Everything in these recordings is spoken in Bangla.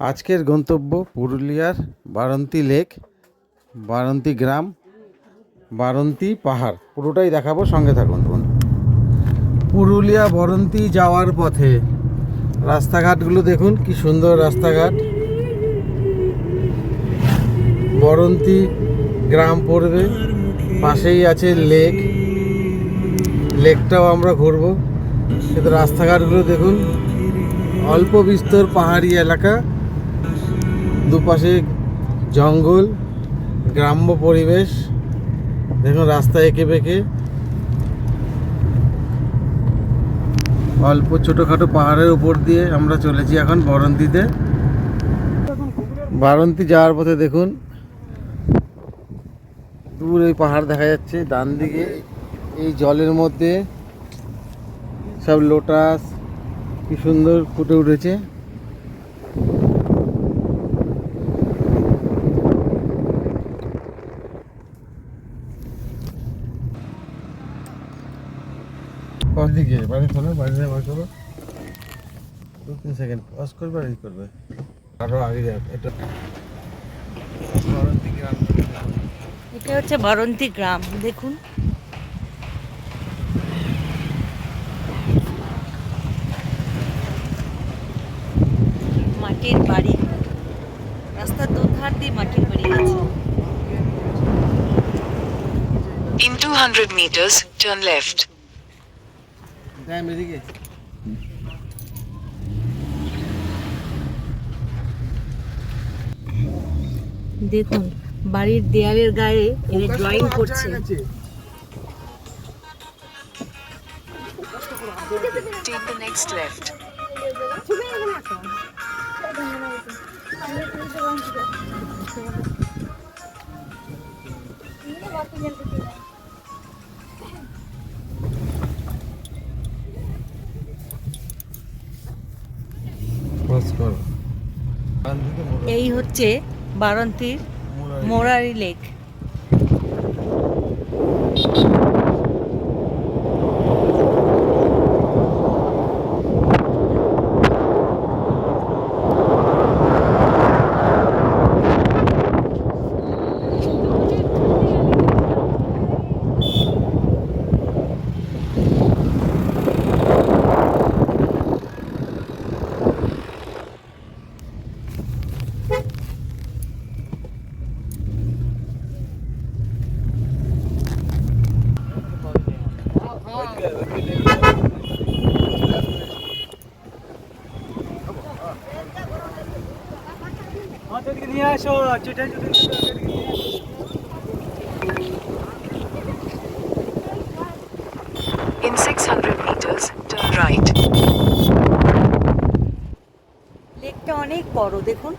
আজকের গন্তব্য পুরুলিয়ার বারন্তি লেক, বারন্তি গ্রাম, বারন্তি পাহাড়। পুরোটাই দেখাবো, সঙ্গে থাকুন। পুরুলিয়া বরন্তি যাওয়ার পথে রাস্তাঘাটগুলো দেখুন, কি সুন্দর রাস্তাঘাট। বরন্তি গ্রাম পড়বে, পাশেই আছে লেক। লেকটাও আমরা ঘুরবো। কিন্তু রাস্তাঘাটগুলো দেখুন, অল্প বিস্তর পাহাড়ি এলাকা। দুপাশে জঙ্গল, গ্রাম্য পরিবেশ। দেখুন রাস্তা এঁকে বেঁকে। অল্প ছোটোখাটো পাহাড়ের উপর দিয়ে আমরা চলেছি এখন বারন্তিতে। বারন্তি যাওয়ার পথে দেখুন, দূর ওই পাহাড় দেখা যাচ্ছে, ডান দিকে। এই জলের মধ্যে সব লোটাস, কি সুন্দর ফুটে উঠেছে। কোন দিকে বাড়ি খোলো বাড়ি বাড়ি করো দু তিন সেকেন্ড পজ করবে আর ই করবে? আরও আগে যাক এটা এটা হচ্ছে বারন্তি গ্রাম দেখুন। মাটির বাড়ি। রাস্তার দুধার দিয়ে মাটির বাড়ি আছে In 200 meters, turn left. এদিকে দেখুন বাড়ির দেয়ালের গায়ে এরা ড্রয়িং করছে। Take the next left. Pause হচ্ছে বারান্তির মোরারি আর- Morari lake In 600 meters, turn right. লেকটা অনেক বড় দেখুন।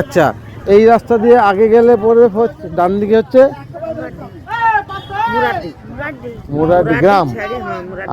আচ্ছা এই রাস্তা দিয়ে আগে গেলে পরে ডান দিকে হচ্ছে মুরাদি গ্রাম।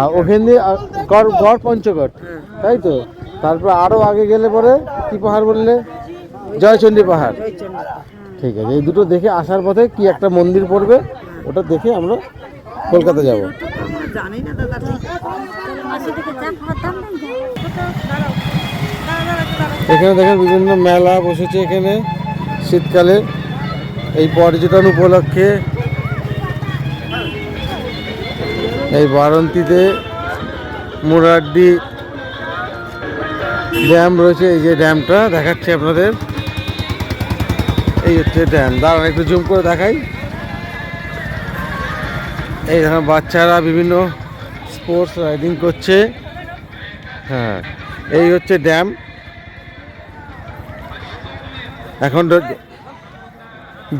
আর ওখান দিয়ে গড় গড় পঞ্চগড় তাই তো? তারপর আরও আগে গেলে পরে কি পাহাড় বললে? জয়চণ্ডী পাহাড়। ঠিক আছে এই দুটো দেখে আসার পথে কি একটা মন্দির পড়বে ওটা দেখে আমরা কলকাতা যাব। এখানে দেখেন বিভিন্ন মেলা বসেছে এখানে। শীতকালে এই পর্যটন উপলক্ষে এই বারন্তিতে মুরাড্ডি ড্যাম রয়েছে, এই যে ড্যামটা দেখাচ্ছি আপনাদের। এই হচ্ছে ড্যাম। দাঁড়ান, একটু জুম করে দেখাই। এই দেখেন বাচ্চারা বিভিন্ন স্পোর্টস রাইডিং করছে। হ্যাঁ এই হচ্ছে ড্যাম। এখন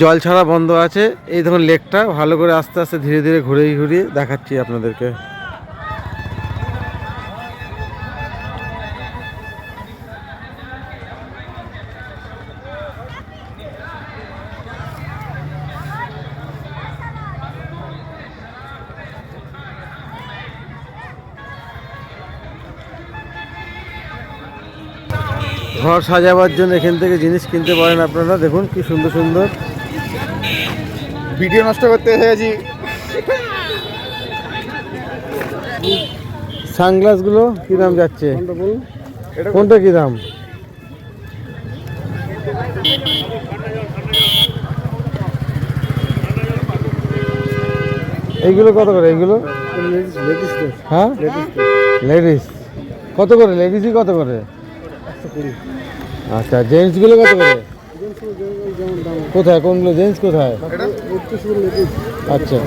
জল ছাড়া বন্ধ আছে। এই দেখুন লেকটা ভালো করে আস্তে আস্তে ধীরে ধীরে ঘুরে ঘুরিয়ে দেখাচ্ছি আপনাদেরকে। ঘর সাজাবার জন্য এখান থেকে জিনিস কিনতে পারেন আপনারা। দেখুন কি সুন্দর সুন্দর। ভিডিও নষ্ট করতে এসে গেছি সানগ্লাসগুলো কি দাম যাচ্ছে? কোনটা কি দাম? এইগুলো কত করে? এইগুলো? হ্যাঁ? লেডিস। কত করে? লেডিসই কত করে? আচ্ছা জেন্টসগুলো কত করে? কোথায়? কোনগুলো? জেন্টস কোথায়? আচ্ছা।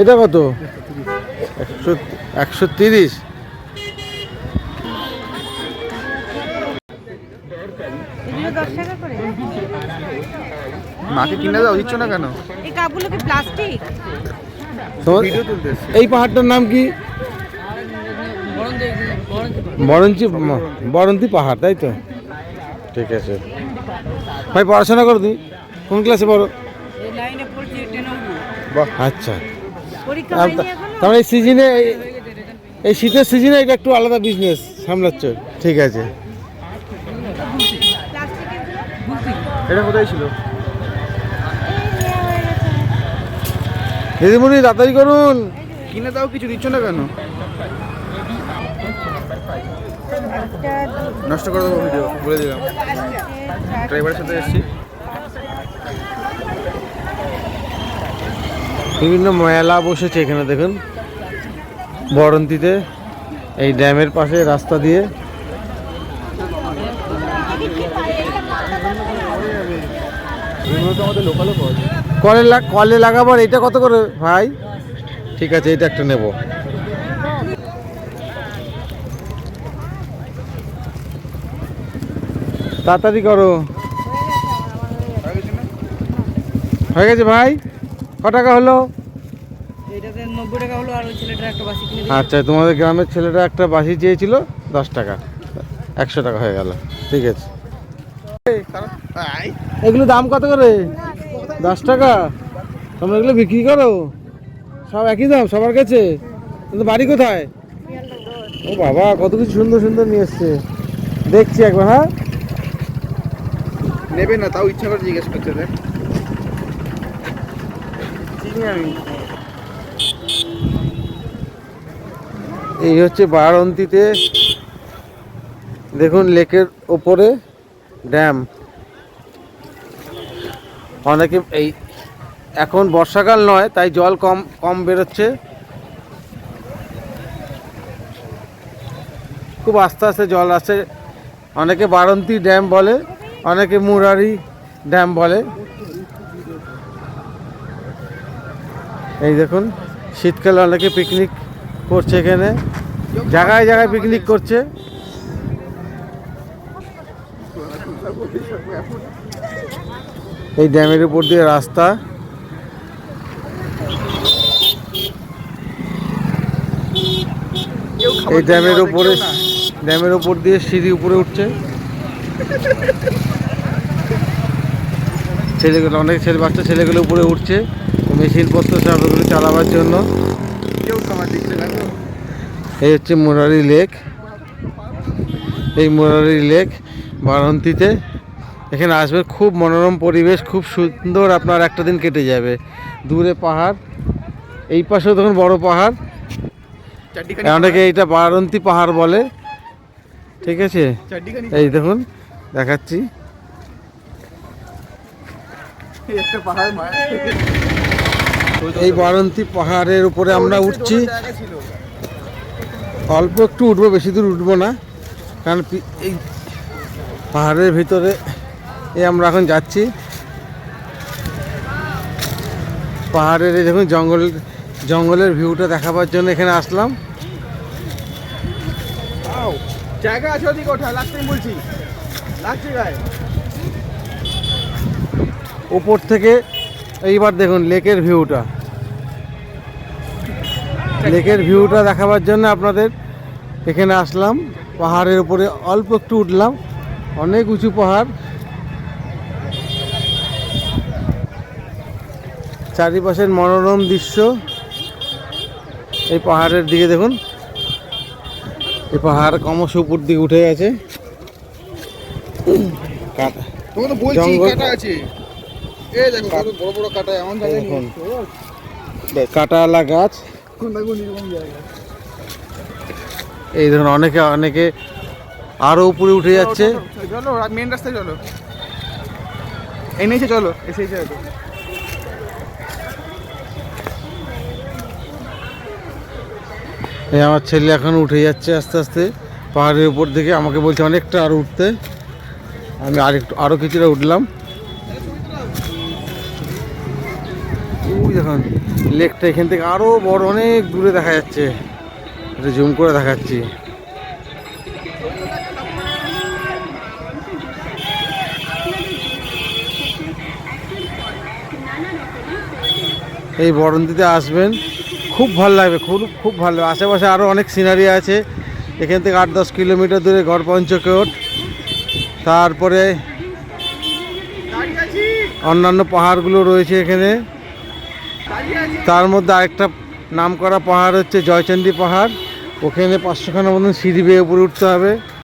এটা কত? একশো একশো তিরিশ। মাকে কিনে দাও দিচ্ছ না কেন? এই কাপগুলো কি প্লাস্টিক। এই পাহাড়টার নাম কি? বরঞ্চি বরন্তি পাহাড় তাই তো? ঠিক আছে। ভাই পড়াশোনা করো তুমি? কোন ক্লাসে পড়ো? টেনে আচ্ছা। পরীক্ষা আর হয়নি তা- এখনও? তার মানে এই সিজনে এই শীতের সিজনে এটা একটু আলাদা বিজনেস সামলাচ্ছ। ঠিক আছে। এটা কোথায় ছিল? দিদিমণি তাড়াতাড়ি করুন। কিনে দাও কিছু দিচ্ছ না কেন একটা নষ্ট করে দেবো ভিডিও বলে দিলাম। ড্রাইভারের সাথে এসেছি। বিভিন্ন মেলা বসেছে এখানে, দেখুন। বরন্তিতে, এই ড্যামের পাশে রাস্তা দিয়ে। কলে কলে লাগাবার এটা কত করে? ভাই, ঠিক আছে এটা একটা নেব। তাড়াতাড়ি করো। হয়ে গেছে ভাই? ক টাকা হলো? আচ্ছা তোমাদের গ্রামের ছেলেটা একটা বাসি চেয়েছিল দশ টাকা। একশো টাকা হয়ে গেল। ঠিক আছে। এগুলো দাম কত করে? দশ টাকা? তোমরা এগুলো বিক্রি করো? সব একই দাম সবার কাছে? কিন্তু বাড়ি কোথায়? ও বাবা কত কিছু সুন্দর সুন্দর নিয়ে এসছে। দেখছি একবার হ্যাঁ? নেবে না, তাও ইচ্ছা করে জিজ্ঞেস করছে দেখ। এই হচ্ছে বারান্তিতে দেখুন লেকের ওপরে ড্যাম। অনেকে এই, এখন বর্ষাকাল নয়, তাই জল কম কম বেরোচ্ছে। খুব আস্তে আস্তে জল আসে অনেকে বারন্তি ড্যাম বলে। অনেকে মুরারি ড্যাম বলে। এই দেখুন, শীতকালে অনেকে পিকনিক করছে এখানে। জায়গায় জায়গায় পিকনিক করছে। এই ড্যামের উপর দিয়ে রাস্তা। এই ড্যামের উপরে। ড্যামের উপর দিয়ে সিঁড়ি উপরে উঠছে। ছেলেগুলো অনেক ছেলে বাচ্চা ছেলেগুলো উপরে উঠছে। মেশিনপত্র সব এগুলো চালাবার জন্য। এই হচ্ছে মুরারি লেক। এই মুরারি লেক বারান্তিতে। এখানে আসবে খুব মনোরম পরিবেশ খুব সুন্দর আপনার একটা দিন কেটে যাবে। দূরে পাহাড় এই পাশেও তখন বড় পাহাড়। অনেকে এইটা বারান্তি পাহাড় বলে। ঠিক আছে? এই দেখুন দেখাচ্ছি। এই বারান্তি পাহাড়ের উপরে আমরা উঠছি। অল্প একটু উঠবো, বেশি দূর উঠবো না। কারণ এই পাহাড়ের ভিতরে এই আমরা এখন যাচ্ছি। পাহাড়ের এই দেখুন জঙ্গল, জঙ্গলের ভিউটা দেখাবার জন্য এখানে আসলাম। জায়গা আছে ওদিকে ওঠা লাগছে বলছি। লাগছে গায়ে উপর থেকে এইবার দেখুন লেকের ভিউটা। লেকের ভিউটা দেখাবার জন্য আপনাদের এখানে আসলাম। পাহাড়ের উপরে অল্প একটু উঠলাম। অনেক উঁচু পাহাড়। চারিপাশের মনোরম দৃশ্য। এই পাহাড়ের দিকে দেখুন। এই পাহাড় ক্রমশ উপর দিকে উঠে গেছে। জঙ্গল- কাটা আছে এই দেখো কত বড় বড় কাটা এমন জায়গায় নিয়ে দেখুন। এসছে, ও, কাটাওয়ালা গাছ। এই ধরুন অনেকে অনেকে আরও উপরে উঠে যাচ্ছে। চলো, চলো মেন রাস্তায় চলো। এনেছে চলো এসেছে হয়তো এই আমার ছেলে এখন উঠে যাচ্ছে আস্তে আস্তে পাহাড়ের উপর থেকে আমাকে বলছে অনেকটা আরও উঠতে। আমি আরেকটু আরও কিছুটা উঠলাম। ওই দেখুন, লেকটা এখান থেকে আরও বড়, অনেক দূরে দেখা যাচ্ছে। এটা জুম করে দেখাচ্ছি। এই বরন্তিতে আসবেন। খুব ভালো লাগবে, খুব খুব ভালো লাগবে। আশেপাশে আরও অনেক সিনারি আছে। এখান থেকে আট, দশ কিলোমিটার দূরে গড় পঞ্চকোট। তারপরে অন্যান্য পাহাড়গুলো রয়েছে এখানে। তার মধ্যে আরেকটা নাম করা পাহাড় হচ্ছে জয়চণ্ডী পাহাড়। ওখানে পাঁচশোখানা মতন সিঁড়ি বেয়ে উপরে উঠতে হবে।